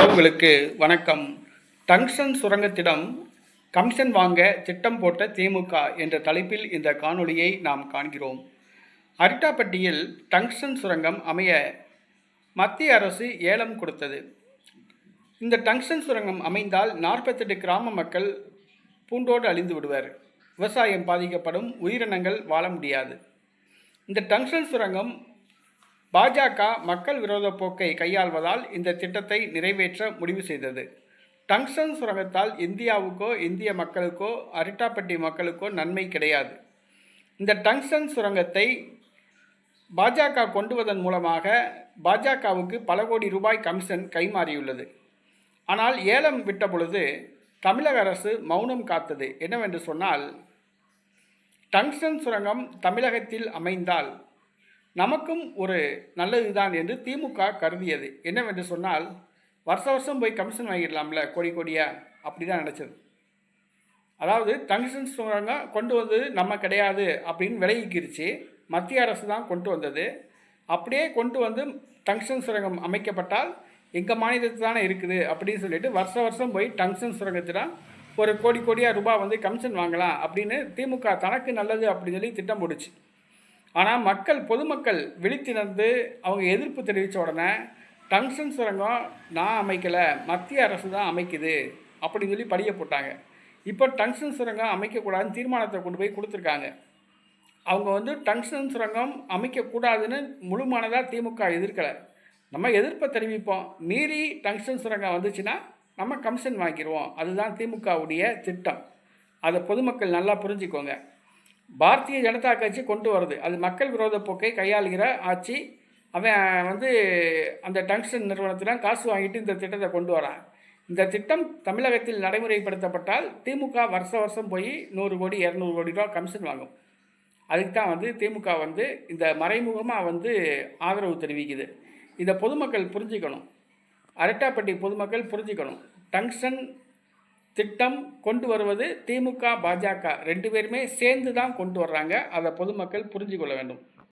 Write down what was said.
உறவுகளுக்கு வணக்கம். டங்ஷன் சுரங்கத்திடம் கமிஷன் வாங்க திட்டம் போட்ட திமுக என்ற தலைப்பில் இந்த காணொளியை நாம் காண்கிறோம். அரிட்டாப்பட்டியில் டங்ஷன் சுரங்கம் அமைய மத்திய அரசு ஏலம் கொடுத்தது. இந்த டங்ஷன் சுரங்கம் அமைந்தால் நாற்பத்தெட்டு கிராம மக்கள் பூண்டோடு அழிந்து விடுவர். விவசாயம் பாதிக்கப்படும் உயிரினங்கள் வாழ முடியாது. இந்த டங்ஷன் சுரங்கம் பாஜக மக்கள் விரோத போக்கை கையாள்வதால் இந்த திட்டத்தை நிறைவேற்ற முடிவு செய்தது. டங்ஸ்டன் சுரங்கத்தால் இந்தியாவுக்கோ இந்திய மக்களுக்கோ அரிட்டாப்பட்டி மக்களுக்கோ நன்மை கிடையாது. இந்த டங்ஸ்டன் சுரங்கத்தை பாஜக கொண்டுவதன் மூலமாக பாஜகவுக்கு பல கோடி ரூபாய் கமிஷன் கைமாறியுள்ளது. ஆனால் ஏலம் விட்ட பொழுது தமிழக அரசு மௌனம் காத்தது. என்னவென்று சொன்னால் டங்ஸ்டன் சுரங்கம் தமிழகத்தில் அமைந்தால் நமக்கும் ஒரு நல்லதுதான் என்று திமுக கருதியது. என்னவென்று சொன்னால் வருஷ வருஷம் போய் கமிஷன் வாங்கிடலாம்ல கோடி கோடியாக அப்படி தான் நினச்சது. அதாவது டங்ஷன் சுரங்கம் கொண்டு வந்தது நம்ம கிடையாது அப்படின்னு விலகிக்கிருச்சு. மத்திய அரசு தான் கொண்டு வந்தது. அப்படியே கொண்டு வந்து டங்ஷன் சுரங்கம் அமைக்கப்பட்டால் எங்கள் மாநிலத்தில் தானே இருக்குது அப்படின்னு சொல்லிட்டு வருஷ வருஷம் போய் டங்ஷன் சுரங்கத்தில் ஒரு கோடி கோடியாக ரூபாய் வந்து கமிஷன் வாங்கலாம் அப்படின்னு திமுக தனக்கு நல்லது அப்படின்னு சொல்லி திட்டம் போடுச்சு ஆனால் மக்கள் பொதுமக்கள் விழித்திணர்ந்து அவங்க எதிர்ப்பு தெரிவித்த உடனே டங்ஷன் சுரங்கம் நான் அமைக்கலை மத்திய அரசு தான் அமைக்குது அப்படின்னு சொல்லி படிய போட்டாங்க. இப்போ டங்ஷன் சுரங்கம் அமைக்கக்கூடாதுன்னு தீர்மானத்தை கொண்டு போய் கொடுத்துருக்காங்க. அவங்க வந்து டங்ஷன் சுரங்கம் அமைக்கக்கூடாதுன்னு முழுமானதாக திமுக எதிர்க்கலை. நம்ம எதிர்ப்பை தெரிவிப்போம். மீறி டங்ஷன் சுரங்கம் வந்துச்சுன்னா நம்ம கமிஷன் வாங்கிடுவோம் அதுதான் திமுகவுடைய திட்டம். அதை பொதுமக்கள் நல்லா புரிஞ்சுக்கோங்க. பாரதிய ஜனதா கட்சி கொண்டு வருது. அது மக்கள் விரோத போக்கை கையாளுகிற ஆட்சி. அவன் வந்து அந்த டங்ஸ்டன் நிறுவனத்தில் காசு வாங்கிட்டு இந்த திட்டத்தை கொண்டு வரான். இந்த திட்டம் தமிழகத்தில் நடைமுறைப்படுத்தப்பட்டால் திமுக வருஷ வருஷம் போய் நூறு கோடி இரநூறு கோடி ரூபா கமிஷன் வாங்கும். அதுக்கு தான் வந்து திமுக வந்து இந்த மறைமுகமாக வந்து ஆதரவு தெரிவிக்குது. இதை பொதுமக்கள் புரிஞ்சுக்கணும். அரட்டாப்பட்டி பொதுமக்கள் புரிஞ்சுக்கணும். டங்ஸ்டன் திட்டம் கொண்டு வருவது திமுக பாஜக ரெண்டு பேருமே சேர்ந்து தான் கொண்டு வர்றாங்க. அதை பொதுமக்கள் புரிஞ்சு கொள்ள வேண்டும்.